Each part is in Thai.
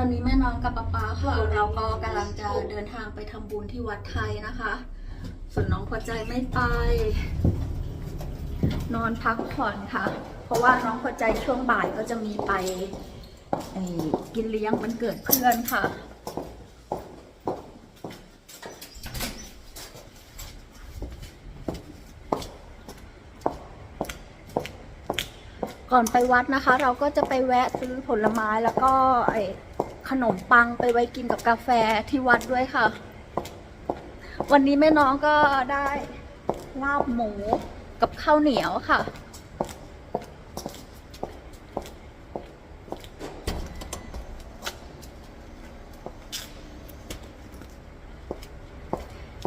อนนี้แม่น้องกับป๊าป๊าค่ะเราก็กำลังจะเดินทางไปทำบุญที่วัดไทยนะคะ ส่วนน้องพอใจไม่ไป นอนพักผ่อนค่ะ เพราะว่าน้องพอใจช่วงบ่ายก็จะมีไปไอ้กินเลี้ยงมันเกิดเพื่อนค่ะก่อนไปวัดนะคะ เราก็จะไปแวะซื้อผลไม้แล้วก็ไอ้ ขนมปังไปไว้กินกับกาแฟที่วัดด้วยค่ะ วันนี้แม่น้องก็ได้ลาบหมูกับข้าวเหนียวค่ะ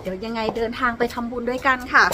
เดี๋ยวยังไงเดินทางไปทำบุญด้วยกันค่ะ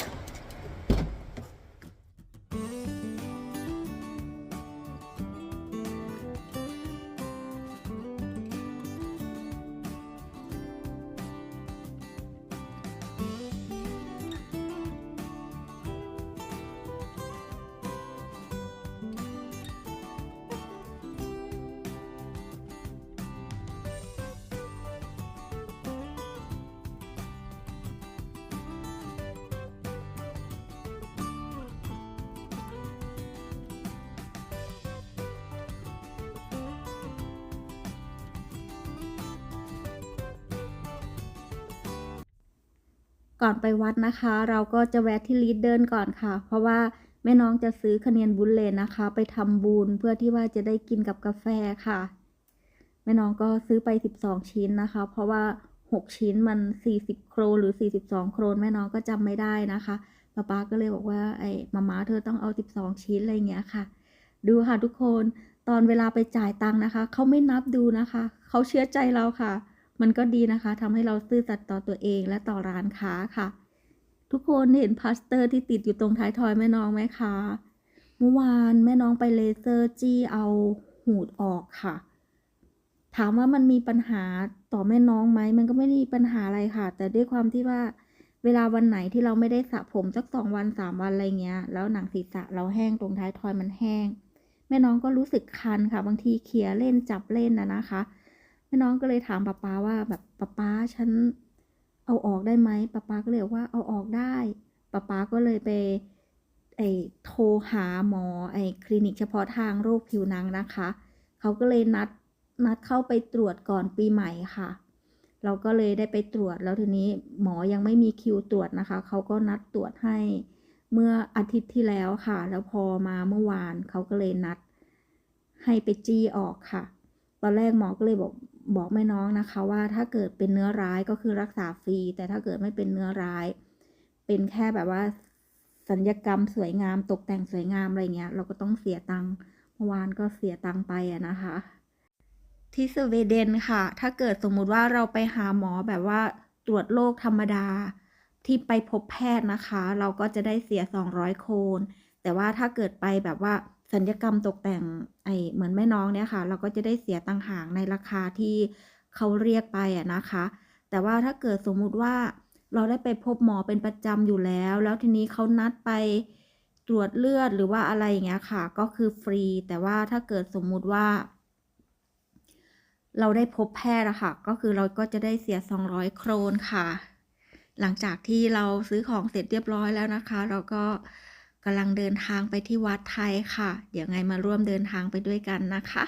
ก่อนไปวัดนะคะ เราก็จะแวะที่ลีดเดินก่อนค่ะ เพราะว่าแม่น้องจะซื้อคะเนียนบุญเลนนะคะ ไปทำบุญเพื่อที่ว่าจะได้กินกับกาแฟค่ะ แม่น้องก็ซื้อไป 12 ชิ้นนะคะ เพราะว่า 6 ชิ้นมัน 40 โครนหรือ 42 โครนแม่น้องก็จำไม่ได้นะคะป๊าป๊าก็เลยบอกว่าไอ้มาม่าเธอต้องเอา 12 ชิ้นอะไรเงี้ยค่ะ ดูค่ะทุกคนตอนเวลาไปจ่ายตังค์นะคะเขาไม่นับดูนะคะเขาเชื่อใจเราค่ะ มันก็ดีนะคะทำให้เราซื่อสัตย์ต่อตัวเองและต่อร้านค้าค่ะ ทุกคนเห็นพลาสเตอร์ที่ติดอยู่ตรงท้ายทอยแม่น้องไหมคะเมื่อวานแม่น้องไปเลเซอร์จี้เอาหูดออกค่ะ ถามว่ามันมีปัญหาต่อแม่น้องไหมมันก็ไม่ได้มีปัญหาอะไรค่ะ แต่ด้วยความที่ว่าเวลาวันไหนที่เราไม่ได้สระผมสักสองวันสามวันอะไรเงี้ย แล้วหนังศีรษะเราแห้งตรงท้ายทอยมันแห้ง แม่น้องก็รู้สึกคันค่ะ บางทีเขี่ยเล่นจับเล่นนะนะคะ แม่น้องก็เลยถามป๊าป๊าว่าแบบป๊าป๊าฉันเอาออกได้ไหมป๊าป๊าก็เลยกว่าเอาออกได้ป๊าป๊าก็เลยไปไอโทรหาหมอไอคลินิกเฉพาะทางโรคผิวหนังนะคะ เขาก็เลยนัดนัดเข้าไปตรวจก่อนปีใหม่ค่ะ เราก็เลยได้ไปตรวจแล้วทีนี้หมอยังไม่มีคิวตรวจนะคะ เขาก็นัดตรวจให้เมื่ออาทิตย์ที่แล้วค่ะ แล้วพอมาเมื่อวานเขาก็เลยนัดให้ไปจี้ออกค่ะ ตอนแรกหมอก็เลยบอกบอกแม่น้องนะคะว่าถ้าเกิดเป็นเนื้อร้ายก็คือรักษาฟรี แต่ถ้าเกิดไม่เป็นเนื้อร้าย เป็นแค่แบบว่าสัญญกรรมสวยงามตกแต่งสวยงามอะไรเงี้ย เราก็ต้องเสียตังค์เมื่อวานก็เสียตังค์ไปอะนะคะ ที่สวีเดนค่ะ ถ้าเกิดสมมุติว่าเราไปหาหมอแบบว่าตรวจโรคธรรมดาที่ไปพบแพทย์นะคะ เราก็จะได้เสีย 200 โคนแต่ว่าถ้าเกิดไปแบบว่า สัญญกรรมตกแต่งไอเหมือนแม่น้องเนี่ยค่ะ เราก็จะได้เสียตังหากในราคาที่เขาเรียกไปอะนะคะ แต่ว่าถ้าเกิดสมมุติว่าเราได้ไปพบหมอเป็นประจำอยู่แล้ว แล้วทีนี้เขานัดไปตรวจเลือดหรือว่าอะไรอย่างเงี้ยค่ะ ก็คือฟรี แต่ว่าถ้าเกิดสมมุติว่า เราได้พบแพทย์อะค่ะ ก็คือเราก็จะได้เสีย 200 โครนค่ะ หลังจากที่เราซื้อของเสร็จเรียบร้อยแล้วนะคะ เราก็ กำลังเดินทางไปที่วัดไทยค่ะ เดี๋ยวไงมาร่วมเดินทางไปด้วยกันนะคะ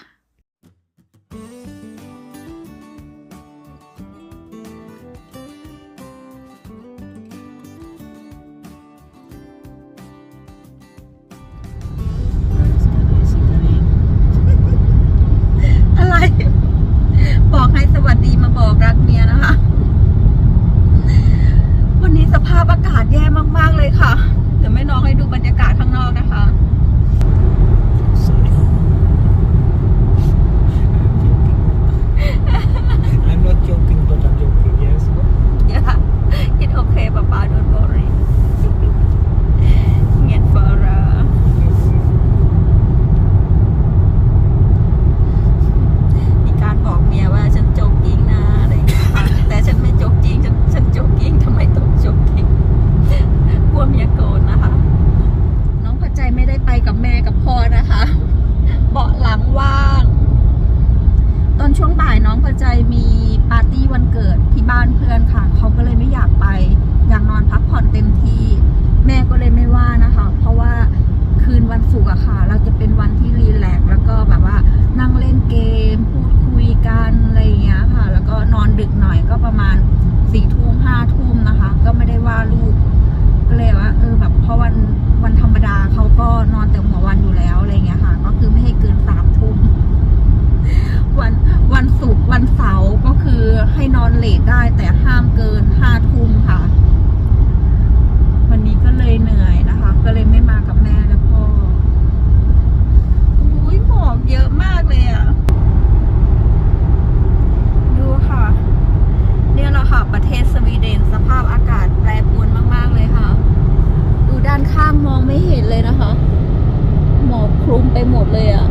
ดึกหน่อยก็ประมาณสี่ทุ่มห้าทุ่มนะคะ ก็ไม่ได้ว่าลูกก็เลยว่าเออแบบเพราะวันวันธรรมดาเขาก็นอนแต่หัววันอยู่แล้วอะไรเงี้ยค่ะ ก็คือไม่ให้เกินสามทุ่ม วันวันศุกร์วันเสาร์ก็คือให้นอนเลทได้แต่ห้ามเกินห้าทุ่มค่ะ วันนี้ก็เลยเหนื่อยนะคะ ก็เลยไม่มากับแม่และพ่ออุ้ยหมอกเยอะมากเลยอะ ดูค่ะ เนี่ยแหละค่ะ ประเทศสวีเดนสภาพอากาศแปรปรวนมาก ๆ เลยค่ะ ดูด้านข้างมองไม่เห็นเลยนะคะ หมอกคลุม ไปหมดเลยอะ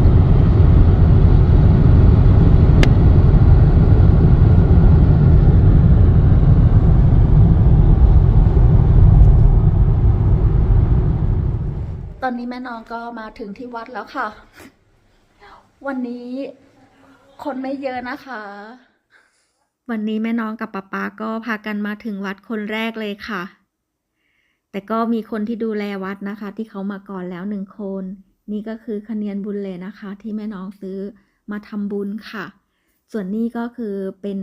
ตอนนี้แม่น้องก็มาถึงที่วัดแล้วค่ะ วันนี้คนไม่เยอะนะคะ วันนี้แม่น้องกับป๊าป๊าก็พากันมาถึงวัดคนแรกเลยค่ะ แต่ก็มีคนที่ดูแลวัดนะคะ ที่เขามาก่อนแล้วหนึ่งคน นี่ก็คือคะเนียนบุญเลยนะคะ ที่แม่น้องซื้อมาทำบุญค่ะ ส่วนนี้ก็คือเป็น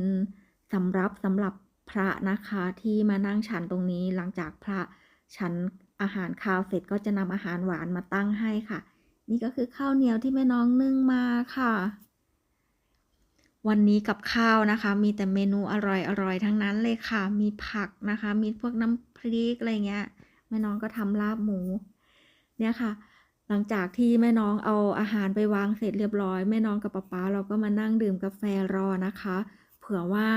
สำรับสำหรับพระนะคะที่มานั่งฉันตรงนี้หลังจากพระฉันอาหารคาวเสร็จก็จะนำอาหารหวานมาตั้งให้ค่ะ นี่ก็คือข้าวเหนียวที่แม่น้องนึ่งมาค่ะ วันนี้กับข้าวนะคะ มีแต่เมนูอร่อยๆทั้งนั้นเลยค่ะ มีผักนะคะ มีพวกน้ำพริกอะไรเงี้ยแม่น้องก็ทำลาบหมู เนี่ยค่ะ หลังจากที่แม่น้องเอาอาหารไปวางเสร็จเรียบร้อย แม่น้องกับป๊าป๊าเราก็มานั่งดื่มกาแฟรอนะคะ เผื่อว่า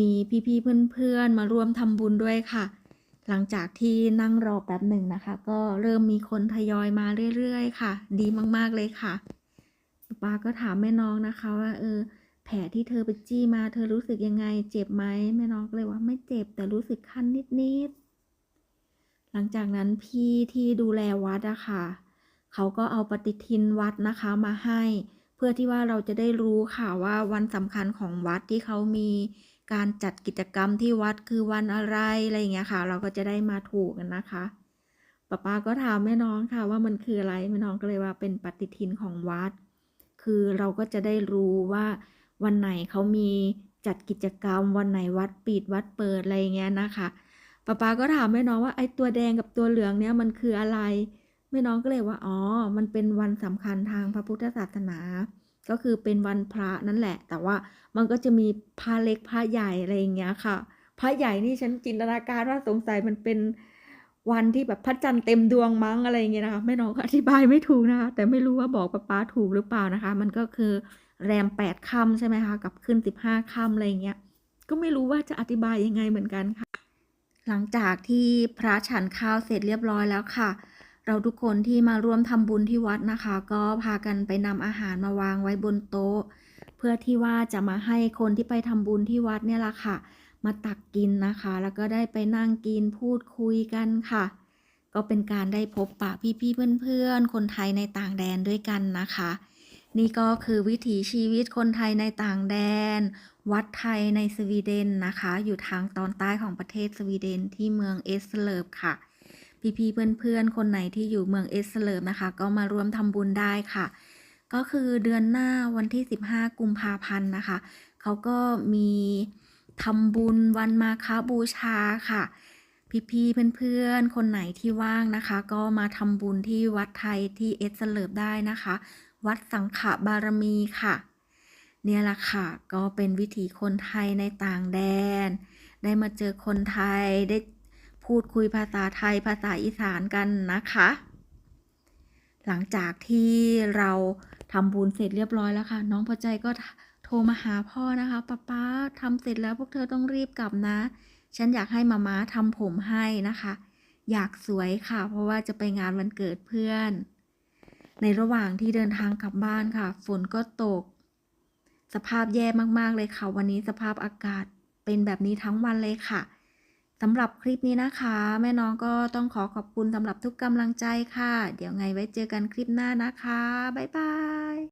มีพี่ๆเพื่อนๆมาร่วมทำบุญด้วยค่ะ หลังจากที่นั่งรอแป๊บหนึ่งนะคะ ก็เริ่มมีคนทยอยมาเรื่อยๆ ค่ะ ดีมากๆเลยค่ะป้าก็ถามแม่น้องนะคะว่าเออแผลที่เธอไปจี้มาเธอรู้สึกยังไง เจ็บไหมแม่น้องก็เลยว่าไม่เจ็บแต่รู้สึกคันนิดๆหลังจากนั้นพี่ที่ดูแลวัดอะค่ะ เขาก็เอาปฏิทินวัดนะคะมาให้ เพื่อที่ว่าเราจะได้รู้ค่ะว่าวันสำคัญของวัดที่เขามีการจัดกิจกรรมที่วัดคือวันอะไรอะไรอย่างเงี้ยค่ะ เราก็จะได้มาถูกกันนะคะป้าป้าก็ถามแม่น้องค่ะว่ามันคืออะไรแม่น้องก็เลยว่าเป็นปฏิทินของวัด คือเราก็จะได้รู้ว่าวันไหนเขามีจัดกิจกรรม วันไหนวัดปิดวัดเปิดอะไรเงี้ยนะคะป้าป้าก็ถามแม่น้องว่าไอ้ตัวแดงกับตัวเหลืองเนี้ยมันคืออะไร แม่น้องก็เลยว่าอ๋อ มันเป็นวันสำคัญทางพระพุทธศาสนา ก็คือเป็นวันพระนั่นแหละ แต่ว่ามันก็จะมีพระเล็กพระใหญ่อะไรอย่างเงี้ยค่ะ พระใหญ่นี่ฉันจินตนาการว่าสงสัยมันเป็นวันที่แบบพระจันทร์เต็มดวงมั้งอะไรอย่างเงี้ยนะคะแม่น้องก็อธิบายไม่ถูกนะคะแต่ไม่รู้ว่าบอกป้าป้าถูกหรือเปล่านะคะ มันก็คือแรมแปดค่ำใช่ไหมคะ กับขึ้นสิบห้าค่ำอะไรอย่างเงี้ย ก็ไม่รู้ว่าจะอธิบายยังไงเหมือนกันค่ะ หลังจากที่พระฉันข้าวเสร็จเรียบร้อยแล้วค่ะ เราทุกคนที่มาร่วมทำบุญที่วัดนะคะ ก็พากันไปนำอาหารมาวางไว้บนโต๊ะ เพื่อที่ว่าจะมาให้คนที่ไปทำบุญที่วัดเนี่ยแหละค่ะ มาตักกินนะคะ แล้วก็ได้ไปนั่งกินพูดคุยกันค่ะ ก็เป็นการได้พบปะพี่ๆเพื่อนๆ คนไทยในต่างแดนด้วยกันนะคะ นี่ก็คือวิถีชีวิตคนไทยในต่างแดน วัดไทยในสวีเดนนะคะ อยู่ทางตอนใต้ของประเทศสวีเดนที่เมืองเอสเลิฟค่ะ พี่ๆเพื่อนๆ คนไหนที่อยู่เมืองเอสเลิร์ฟนะคะ ก็มาร่วมทำบุญได้ค่ะ ก็คือเดือนหน้าวันที่ 15 กุมภาพันธ์นะคะ เขาก็มีทำบุญวันมาคาบูชาค่ะ พี่ๆเพื่อนๆ คนไหนที่ว่างนะคะ ก็มาทำบุญที่วัดไทยที่เอสเลิร์ฟได้นะคะ วัดสังขบารมีค่ะเนี่ยละค่ะ ก็เป็นวิถีคนไทยในต่างแดน ได้มาเจอคนไทยได้ พูดคุยภาษาไทยภาษาอีสานกันนะคะ หลังจากที่เราทำบุญเสร็จเรียบร้อยแล้วค่ะ น้องพอใจก็โทรมาหาพ่อนะคะป้าป้าทำเสร็จแล้วพวกเธอต้องรีบกลับนะ ฉันอยากให้มาม้าทำผมให้นะคะ อยากสวยค่ะ เพราะว่าจะไปงานวันเกิดเพื่อน ในระหว่างที่เดินทางกลับบ้านค่ะ ฝนก็ตก สภาพแย่มากๆเลยค่ะ วันนี้สภาพอากาศเป็นแบบนี้ทั้งวันเลยค่ะ สำหรับคลิปนี้นะคะ แม่น้องก็ต้องขอขอบคุณสำหรับทุกกำลังใจค่ะ เดี๋ยวไงไว้เจอกันคลิปหน้านะคะ บ๊ายบาย